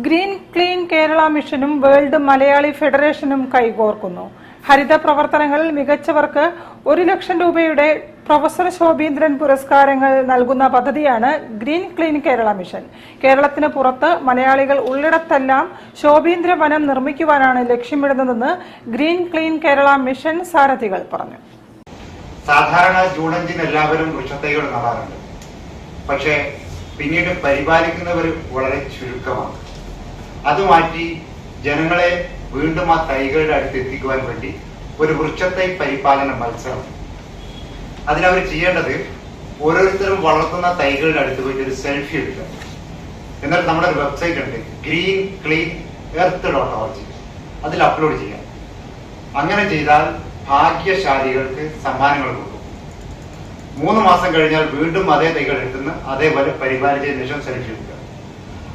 Green clean Kerala മിഷനും world Malayali ഫെഡറേഷനും കൈകോർക്കുന്നു. ഹരിത പ്രവർത്തനങ്ങളിൽ മികച്ചവർക്ക് ഒരു ലക്ഷം രൂപയുടെ പ്രൊഫസർ ശോഭീന്ദ്രൻ പുരസ്കാരങ്ങൾ നൽകുന്ന പദ്ധതിയാണ് ഗ്രീൻ ക്ലീൻ കേരള മിഷൻ. കേരളത്തിന് പുറത്ത് മലയാളികൾ ഉള്ളിടത്തെല്ലാം ശോഭീന്ദ്ര വനം നിർമ്മിക്കുവാനാണ് ലക്ഷ്യമിടുന്നതെന്ന് ഗ്രീൻ ക്ലീൻ കേരള മിഷൻ സാരഥികൾ പറഞ്ഞു. സാധാരണ ജൂൺ അഞ്ചിന് എല്ലാവരും വൃക്ഷത്തൈകൾ നടാറുണ്ട്. പക്ഷേ പിന്നീട് പരിപാലിക്കുന്നവർ വളരെ ചുരുക്കമാണ്. അത് മാറ്റി ജനങ്ങളെ വീണ്ടും ആ തൈകളുടെ അടുത്ത് എത്തിക്കുവാൻ വേണ്ടി ഒരു വൃക്ഷത്തൈ പരിപാലന മത്സരം. അതിനവർ ചെയ്യേണ്ടത് ഓരോരുത്തരും വളർത്തുന്ന തൈകളുടെ അടുത്ത് പോയിട്ട് ഒരു സെൽഫി എടുക്കുക. എന്നാൽ നമ്മുടെ ഒരു വെബ്സൈറ്റ് ഉണ്ട് green clean earth dot org അതിൽ അപ്ലോഡ് ചെയ്യാം അങ്ങനെ ചെയ്താൽ ഭാഗ്യശാലികൾക്ക് സമ്മാനങ്ങൾ കൊടുക്കും. മൂന്ന് മാസം കഴിഞ്ഞാൽ വീണ്ടും അതേ തൈകൾ എടുക്കുന്ന അതേപോലെ പരിപാലിച്ചതിന് ശേഷം സെൽഫി എടുക്കുക.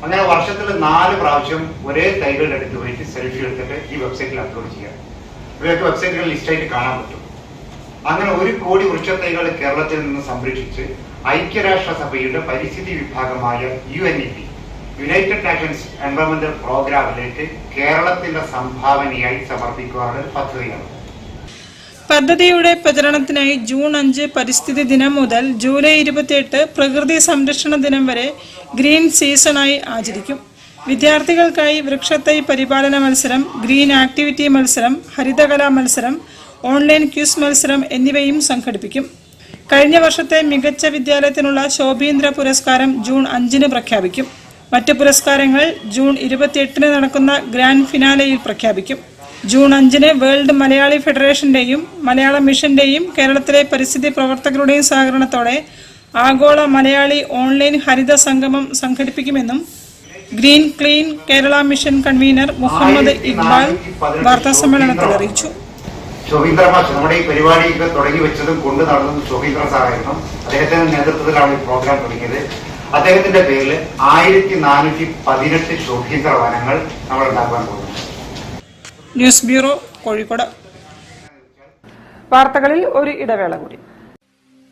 അങ്ങനെ വർഷത്തിൽ നാല് പ്രാവശ്യം ഒരേ തൈകളുടെ അടുത്ത് പോയിട്ട് സെൽഫി എടുത്തിട്ട് ഈ വെബ്സൈറ്റിൽ അപ്ലോഡ് ചെയ്യാം. ഇവയൊക്കെ വെബ്സൈറ്റുകൾ ലിസ്റ്റായിട്ട് കാണാൻ പറ്റും. അങ്ങനെ ഒരു കോടി വൃക്ഷത്തൈകൾ കേരളത്തിൽ നിന്ന് സംരക്ഷിച്ച് ഐക്യരാഷ്ട്രസഭയുടെ പരിസ്ഥിതി വിഭാഗമായ U N E P United Nations എൻവയോൺമെന്റൽ പ്രോഗ്രാമിലേക്ക് കേരളത്തിന്റെ സംഭാവനയായി സമർപ്പിക്കുവാനുള്ള പദ്ധതിയാണ്. പദ്ധതിയുടെ പ്രചരണത്തിനായി ജൂൺ അഞ്ച് പരിസ്ഥിതി ദിനം മുതൽ ജൂലൈ ഇരുപത്തിയെട്ട് പ്രകൃതി സംരക്ഷണ ദിനം വരെ ഗ്രീൻ സീസണായി ആചരിക്കും. വിദ്യാർത്ഥികൾക്കായി വൃക്ഷത്തൈ പരിപാലന മത്സരം ഗ്രീൻ ആക്ടിവിറ്റി മത്സരം ഹരിതകലാ മത്സരം ഓൺലൈൻ ക്യൂസ് മത്സരം എന്നിവയും സംഘടിപ്പിക്കും. കഴിഞ്ഞ വർഷത്തെ മികച്ച വിദ്യാലയത്തിനുള്ള ശോഭീന്ദ്ര പുരസ്കാരം ജൂൺ അഞ്ചിന് പ്രഖ്യാപിക്കും. മറ്റ് പുരസ്കാരങ്ങൾ ജൂൺ ഇരുപത്തിയെട്ടിന് നടക്കുന്ന ഗ്രാൻഡ് ഫിനാലയിൽ പ്രഖ്യാപിക്കും. ജൂൺ അഞ്ചിന് വേൾഡ് മലയാളി ഫെഡറേഷന്റെയും മലയാള മിഷന്റെയും കേരളത്തിലെ പരിസ്ഥിതി പ്രവർത്തകരുടെയും സഹകരണത്തോടെ ആഗോള മലയാളി ഓൺലൈൻ ഹരിത സംഗമം സംഘടിപ്പിക്കുമെന്നും green clean Kerala mission convenor Muhammad Iqbal വാർത്താസമ്മേളനത്തിൽ അറിയിച്ചു. നമ്മുടെ ഈ പരിപാടി തുടങ്ങി വെച്ചതും കൊണ്ടു നടന്നതും ശോഭീന്ദ്ര സാറായിരുന്നു. അദ്ദേഹത്തിന്റെ നേതൃത്വത്തിലാണ് ഈ പ്രോഗ്രാം തുടങ്ങിയത്. അദ്ദേഹത്തിന്റെ പേരിൽ ആയിരത്തി നാനൂറ്റി പതിനെട്ട് ശോഭീന്ദ്ര വനങ്ങൾ നമ്മൾ ഉണ്ടാക്കാൻ പോകുന്നു. News bureau Kozhikode. വാർത്തകളിൽ ഒരു ഇടവേള കൂടി.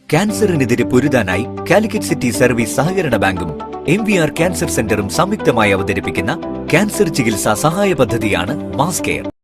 ക്യാൻസറിനെതിരെ പൊരുതാനായി കാലിക്കറ്റ് സിറ്റി സർവീസ് സഹകരണ ബാങ്കും എം വി ആർ ക്യാൻസർ സെന്ററും സംയുക്തമായി അവതരിപ്പിക്കുന്ന ക്യാൻസർ ചികിത്സാ സഹായ പദ്ധതിയാണ് മാസ് കെയർ